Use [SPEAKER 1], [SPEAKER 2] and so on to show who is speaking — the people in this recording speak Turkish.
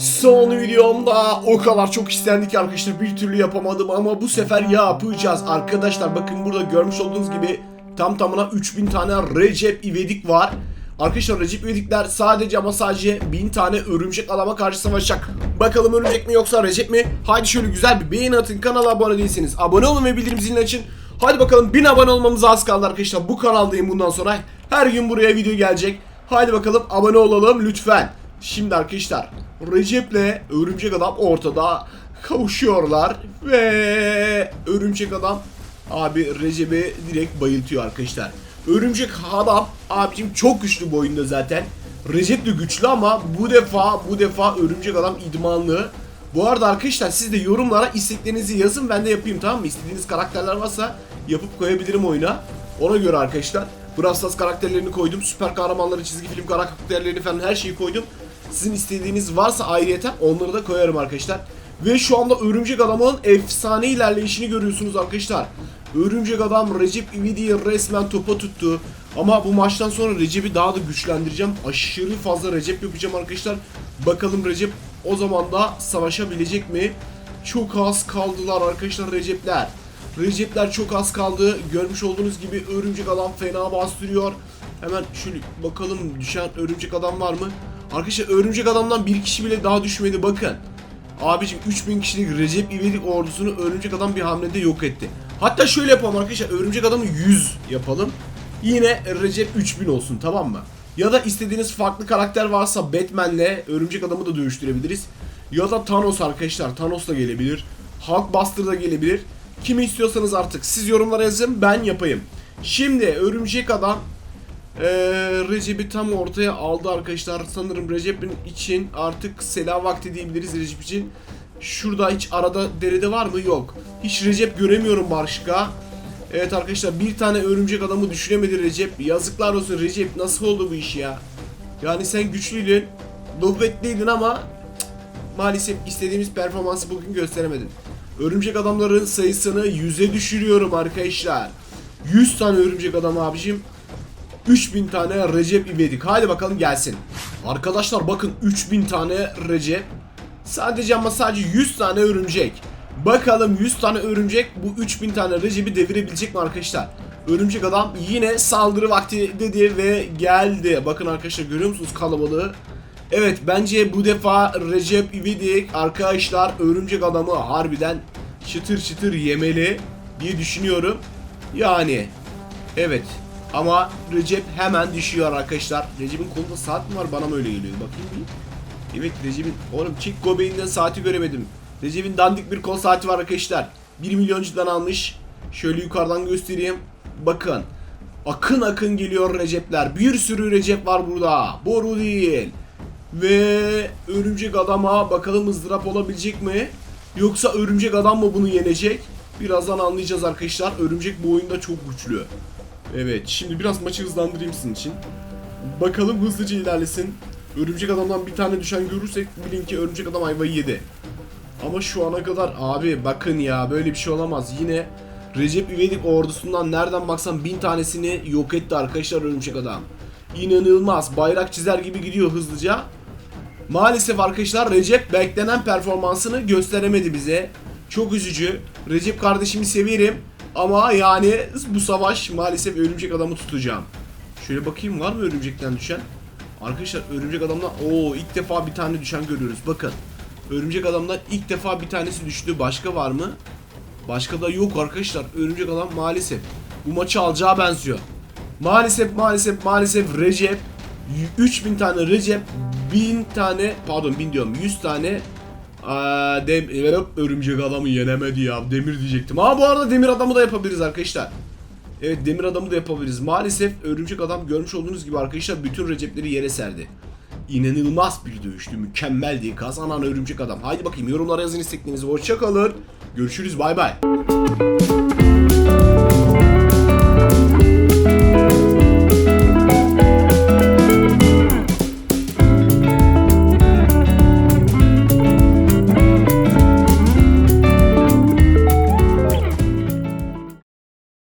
[SPEAKER 1] Son videomda o kadar çok istendik arkadaşlar bir türlü yapamadım ama bu sefer yapacağız. Arkadaşlar bakın burada görmüş olduğunuz gibi tam tamına 3000 tane Recep İvedik var. Arkadaşlar Recep İvedikler sadece ama sadece 1000 tane örümcek adama karşı savaşacak. Bakalım örümcek mi yoksa Recep mi? Haydi şöyle güzel bir beğeni atın kanala abone değilseniz abone olun ve bildirim zilini açın. Hadi bakalım 1000 abone olmamız az kaldı arkadaşlar. Bu kanaldayım bundan sonra. Her gün buraya video gelecek. Haydi bakalım abone olalım lütfen. Şimdi arkadaşlar Recep'le Örümcek Adam ortada kavuşuyorlar ve Örümcek Adam abi Recep'i direkt bayıltıyor arkadaşlar. Örümcek Adam abicim çok güçlü bu oyunda zaten. Recep de güçlü ama bu defa bu defa Örümcek Adam idmanlı. Bu arada arkadaşlar siz de yorumlara isteklerinizi yazın ben de yapayım tamam mı? İstediğiniz karakterler varsa yapıp koyabilirim oyuna. Ona göre arkadaşlar Brawl karakterlerini koydum. Süper kahramanları, çizgi film karakterlerini falan her şeyi koydum. Sizin istediğiniz varsa ayrıyeten onları da koyarım arkadaşlar. Ve şu anda Örümcek Adam'ın efsane ilerleyişini görüyorsunuz arkadaşlar. Örümcek Adam Recep İvedik'i resmen topa tuttu. Ama bu maçtan sonra Recep'i daha da güçlendireceğim. Aşırı fazla Recep yapacağım arkadaşlar. Bakalım Recep o zaman da savaşabilecek mi? Çok az kaldılar arkadaşlar Recep'ler. Recep'ler çok az kaldı. Görmüş olduğunuz gibi örümcek adam fena bastırıyor. Hemen şöyle bakalım düşen örümcek adam var mı? Arkadaşlar örümcek adamdan bir kişi bile daha düşmedi bakın. Abicim 3000 kişilik Recep İvedik ordusunu örümcek adam bir hamlede yok etti. Hatta şöyle yapalım arkadaşlar örümcek adamı 100 yapalım. Yine Recep 3000 olsun tamam mı? Ya da istediğiniz farklı karakter varsa Batman'le örümcek adamı da dövüştürebiliriz. Ya da Thanos arkadaşlar Thanos da gelebilir. Hulkbuster da gelebilir. Kimi istiyorsanız artık siz yorumlara yazın ben yapayım. Şimdi örümcek adam ee, Recep'i tam ortaya aldı arkadaşlar. Sanırım Recep'in için artık selam vakti diyebiliriz Recep için. Şurada hiç arada derede var mı? Yok. Hiç Recep göremiyorum başka. Evet arkadaşlar bir tane örümcek adamı düşüremedi Recep. Yazıklar olsun Recep nasıl oldu bu iş ya? Yani sen güçlüydün. Nubetliydin ama cık, maalesef istediğimiz performansı bugün gösteremedin. Örümcek adamların sayısını 100'e düşürüyorum arkadaşlar. 100 tane örümcek adam abicim. 3000 tane Recep İvedik. Haydi bakalım gelsin. Arkadaşlar bakın 3000 tane Recep. Sadece ama sadece 100 tane örümcek. Bakalım 100 tane örümcek bu 3000 tane Recep'i devirebilecek mi arkadaşlar? Örümcek adam yine saldırı vakti dedi ve geldi. Bakın arkadaşlar görüyor musunuz kalabalığı? Evet bence bu defa Recep İvedik arkadaşlar örümcek adamı harbiden çıtır çıtır yemeli diye düşünüyorum. Yani evet ama Recep hemen düşüyor arkadaşlar. Recep'in kolunda saat mi var bana mı öyle geliyor bakayım bir. Evet Recep'in oğlum çek göbeğinden saati göremedim. Recep'in dandik bir kol saati var arkadaşlar. 1 milyoncudan almış. Şöyle yukarıdan göstereyim. Bakın. Akın akın geliyor Recep'ler. Bir sürü Recep var burada. Boru değil. Ve örümcek adama bakalım ızdırap olabilecek mi? Yoksa örümcek adam mı bunu yenecek? Birazdan anlayacağız arkadaşlar. Örümcek bu oyunda çok güçlü. Evet şimdi biraz maçı hızlandırayım sizin için. Bakalım hızlıca ilerlesin. Örümcek adamdan bir tane düşen görürsek bilin ki örümcek adam ayvayı yedi. Ama şu ana kadar abi bakın ya böyle bir şey olamaz. Yine Recep İvedik ordusundan nereden baksan bin tanesini yok etti arkadaşlar örümcek adam. İnanılmaz bayrak çizer gibi gidiyor hızlıca. Maalesef arkadaşlar Recep beklenen performansını gösteremedi bize. Çok üzücü. Recep kardeşimi severim. Ama yani bu savaş maalesef örümcek adamı tutacağım. Şöyle bakayım var mı örümcekten düşen? Arkadaşlar örümcek adamdan o ilk defa bir tane düşen görüyoruz. Bakın. Örümcek adamdan ilk defa bir tanesi düştü. Başka var mı? Başka da yok arkadaşlar. Örümcek adam maalesef bu maçı alacağı benziyor. Maalesef maalesef maalesef Recep 3000 tane Recep 1000 tane pardon 1000 diyorum 100 tane Aa, dem hop, örümcek adamı yenemedi ya. Demir diyecektim. Aa bu arada demir adamı da yapabiliriz arkadaşlar. Evet demir adamı da yapabiliriz. Maalesef örümcek adam görmüş olduğunuz gibi arkadaşlar bütün recepleri yere serdi. İnanılmaz bir dövüştü. Mükemmeldi. Kazanan örümcek adam. Haydi bakayım yorumlara yazın isteklerinizi. Hoşçakalın. Görüşürüz. Bay bay.